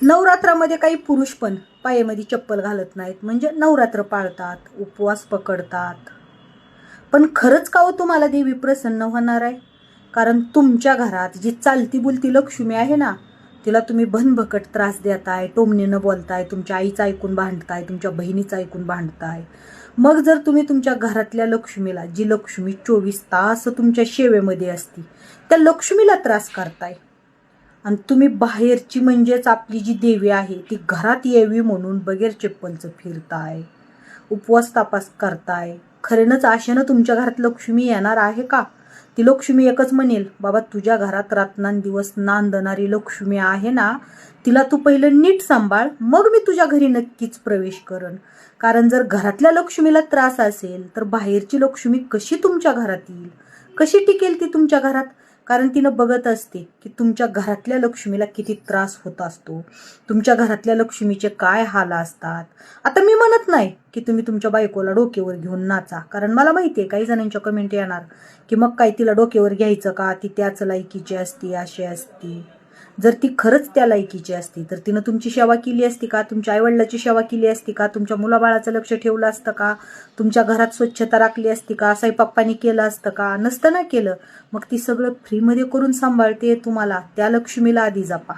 नवरात्रामध्ये काही पुरुष पण पायामध्ये चप्पल घालत नाहीत. म्हणजे नवरात्र पाळतात उपवास पकडतात. पण खरंच का हो तुम्हाला देवी प्रसन्न होणार आहे? कारण तुमच्या घरात जी चालती बुलती लक्ष्मी आहे ना तिला तुम्ही भनभकट त्रास देताय टोमणीनं बोलताय तुमच्या आईचं ऐकून भांडताय तुमच्या बहिणीचं ऐकून भांडताय. मग जर तुम्ही तुमच्या घरातल्या लक्ष्मीला जी लक्ष्मी चोवीस तास तुमच्या शेवेमध्ये असती त्या लक्ष्मीला त्रास करताय. आणि तुम्ही बाहेरची म्हणजेच आपली जी देवी आहे ती घरात यावी म्हणून बगैर चप्पलचं फिरताय उपवास तपास करताय. खरेनच आशेनं तुमच्या घरात लक्ष्मी येणार आहे का? ती लक्ष्मी एकच म्हणेल बाबा तुझ्या घरात रात्रंदिवस नांदणारी लक्ष्मी आहे ना? तिला तू पहिलं नीट सांभाळ मग मी तुझ्या घरी नक्कीच प्रवेश करन कारण जर घरातल्या लक्ष्मीला त्रास असेल तर बाहेरची लक्ष्मी कशी तुमच्या घरात येईल? कशी टिकेल ती तुमच्या घरात? कारण तिनं बघत असते की तुमच्या घरातल्या लक्ष्मीला किती त्रास होत असतो. तुमच्या घरातल्या लक्ष्मीचे काय हाल असतात? आता मी म्हणत नाही की तुम्ही तुमच्या बायकोला डोक्यावर घेऊन नाचा. कारण मला माहिती आहे काही जणांच्या कमेंट येणार की मग काय तिला डोक्यावर घ्यायचं का? ती त्याच लायकीची असती अशी असती. जर ती खरंच त्या लायकीची असती तर तिनं तुमची सेवा केली असती का? तुमच्या आईवडिलाची सेवा केली असती का? तुमच्या मुलाबाळाचं लक्ष ठेवलं असतं का? तुमच्या घरात स्वच्छता राखली असती का? स्वयंपाक केलं असतं का? नसतं ना केलं. मग ती सगळं फ्रीमध्ये करून सांभाळते तुम्हाला. त्या लक्ष्मीला आधी जपा.